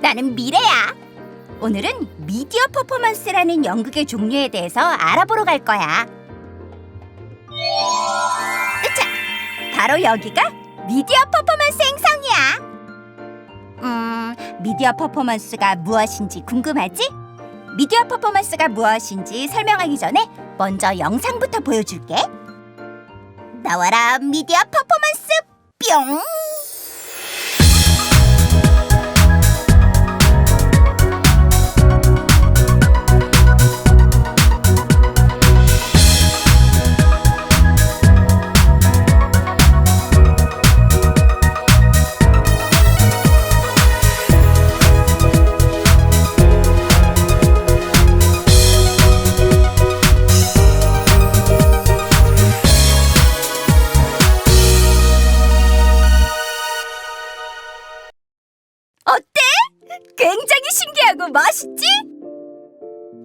나는 미래야. 오늘은 미디어 퍼포먼스라는 연극의 종류에 대해서 알아보러 갈 거야. 으차! 바로 여기가 미디어 퍼포먼스 행성이야. 음, 미디어 퍼포먼스가 무엇인지 궁금하지? 미디어 퍼포먼스가 무엇인지 설명하기 전에 먼저 영상부터 보여줄게. 나와라 미디어 퍼포먼스 뿅! 굉장히 신기하고 멋있지?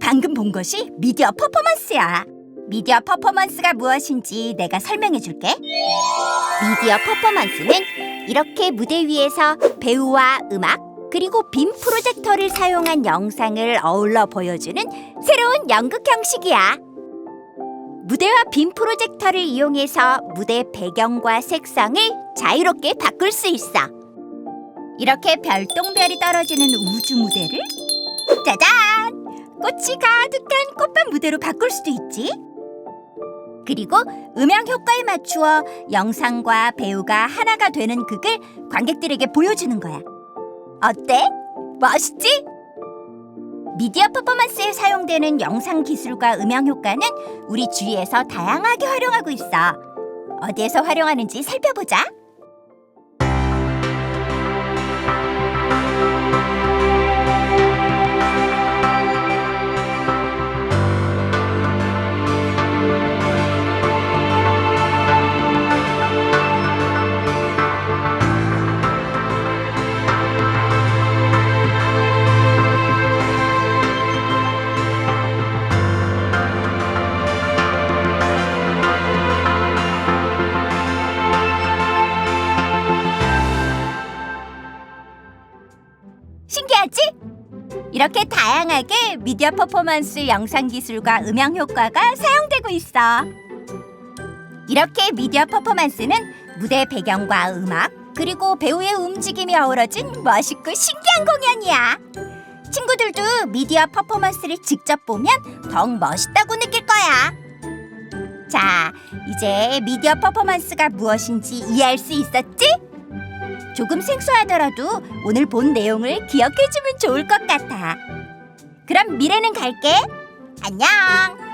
방금 본 것이 미디어 퍼포먼스야. 미디어 퍼포먼스가 무엇인지 내가 설명해 줄게. 미디어 퍼포먼스는 이렇게 무대 위에서 배우와 음악 그리고 빔 프로젝터를 사용한 영상을 어울러 보여주는 새로운 연극 형식이야. 무대와 빔 프로젝터를 이용해서 무대 배경과 색상을 자유롭게 바꿀 수 있어. 이렇게 별똥별이 떨어지는 우주 무대를 짜잔! 꽃이 가득한 꽃밭 무대로 바꿀 수도 있지. 그리고 음향 효과에 맞추어 영상과 배우가 하나가 되는 극을 관객들에게 보여주는 거야. 어때? 멋있지? 미디어 퍼포먼스에 사용되는 영상 기술과 음향 효과는 우리 주위에서 다양하게 활용하고 있어. 어디에서 활용하는지 살펴보자. 이렇게 다양하게 미디어 퍼포먼스 영상 기술과 음향 효과가 사용되고 있어. 이렇게 미디어 퍼포먼스는 무대 배경과 음악 그리고 배우의 움직임이 어우러진 멋있고 신기한 공연이야. 친구들도 미디어 퍼포먼스를 직접 보면 더욱 멋있다고 느낄 거야. 자, 이제 미디어 퍼포먼스가 무엇인지 이해할 수 있었지? 조금 생소하더라도 오늘 본 내용을 기억해주면 좋을 것 같아. 그럼 미래는 갈게. 안녕.